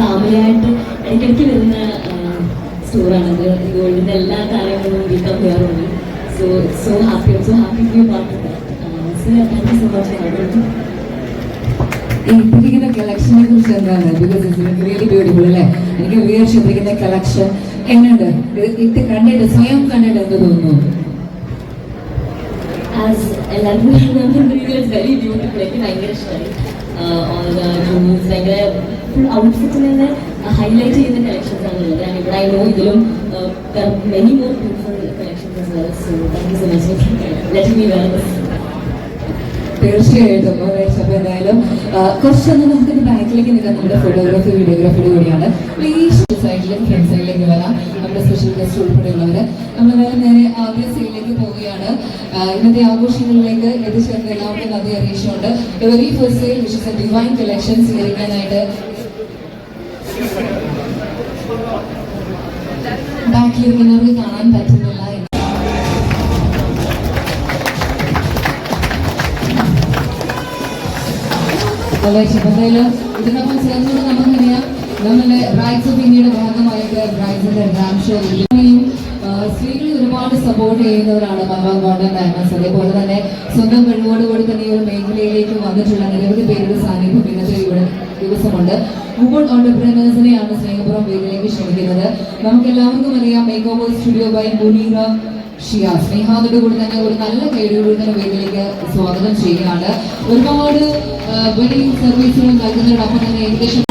സാമയായിട്ട് ഇടയ്ക്കിടയ്ക്ക് വരുന്ന സ്റ്റോറാണത് ഗോൾഡിന് എല്ലാ കാര്യങ്ങളും വീക്കാൻ പോയാറുണ്ട് so so happy so happy to part so thank you so much ഇട്ടിരിക്കുന്ന കളക്ഷനെ കുറിച്ച് എന്താണ്? ബിക്കോസ് ഇറ്റ്സ് റിയലി ബ്യൂട്ടിഫുൾ അല്ലേ? എനിക്ക് വിചാരിച്ചിരിക്കുന്ന കളക്ഷൻ എങ്ങനെയുണ്ട്? ഇത് കണ്ടിട്ട് സ്വയം കണ്ടിട്ട് എന്ത് തോന്നുന്നു? ആസ് എല്ലാവർക്കും വെരി ബ്യൂട്ടിഫുൾ എനിക്ക് ഭയങ്കര ഇഷ്ടമായി ഭയങ്കര ഫുൾ ഔട്ട്ഫിറ്റിൽ നിന്ന് ഹൈലൈറ്റ് ചെയ്യുന്ന കളക്ഷൻസ് ആണ് ഉള്ളത്. ഐ നോ ഇതിലും many more beautiful collections you so much. For letting me wear this. തീർച്ചയായിട്ടും alright, എന്തായാലും കുറച്ചൊന്ന് നമുക്ക് ബാക്കിലേക്ക് നിൽക്കാം. നമ്മുടെ ഫോട്ടോഗ്രാഫി വീഡിയോഗ്രാഫിയുടെ കൂടിയാണ്. പ്ലീസ് സൈഡിലേക്ക് ഫ്രണ്ട് സൈഡിലേക്ക് വരാം. നമ്മുടെ സ്പെഷ്യൽ ഗസ്റ്റ് ഉൾപ്പെടെയുള്ളവര്. നമ്മൾ വേറെ നേരെ ആദ്യ സൈഡിലേക്ക് പോവുകയാണ്. ഇന്നത്തെ ആഘോഷങ്ങളിലേക്ക് എത്തിച്ചേർന്ന എല്ലാവർക്കും നന്ദി അറിയിച്ചുകൊണ്ട് very first sale a divine collection സ്വീകരിക്കാനായിട്ട് ബാക്കിലിരിക്കുന്നവർക്ക് കാണാൻ പറ്റുന്നില്ല ശുഭതയിൽ ഇതിനൊപ്പം ചേർന്നത് നമുക്കറിയാം നമ്മുടെ റൈറ്റ്സ് ഓഫ് ഇന്ത്യയുടെ ഭാഗമായിട്ട് റൈറ്റ്സിന്റെ ഡാം ഷോ സ്ത്രീകളെ ഒരുപാട് സപ്പോർട്ട് ചെയ്യുന്നവരാണ് മലബാർ ഗോൾഡൻ ഡയമണ്ട്സ്. അതേപോലെ തന്നെ സ്വന്തം കഴിവോടുകൂടി തന്നെ ഈ ഒരു മേഖലയിലേക്ക് വന്നിട്ടുള്ള നിരവധി പേരുടെ സാന്നിധ്യം ഇന്നത്തെ ഇവിടെ ദിവസമുണ്ട്. വുമൺ ഓണ്ടർപ്രീനേഴ്സിനെയാണ് സ്നേഹപുറം വേദിയിലേക്ക് ക്ഷണിക്കുന്നത്. നമുക്ക് എല്ലാവർക്കും അറിയാം make over studio by Muneera Shiya സ്നേഹാദോട് കൂടി തന്നെ ഒരു നല്ല കൈയോടുകൂടി തന്നെ വേദിയിലേക്ക് സ്വാഗതം ചെയ്യുകയാണ്. ഒരുപാട് വെഡിങ് സർവീസുകൾ നൽകുന്നതിനോടൊപ്പം തന്നെ ഏകദേശം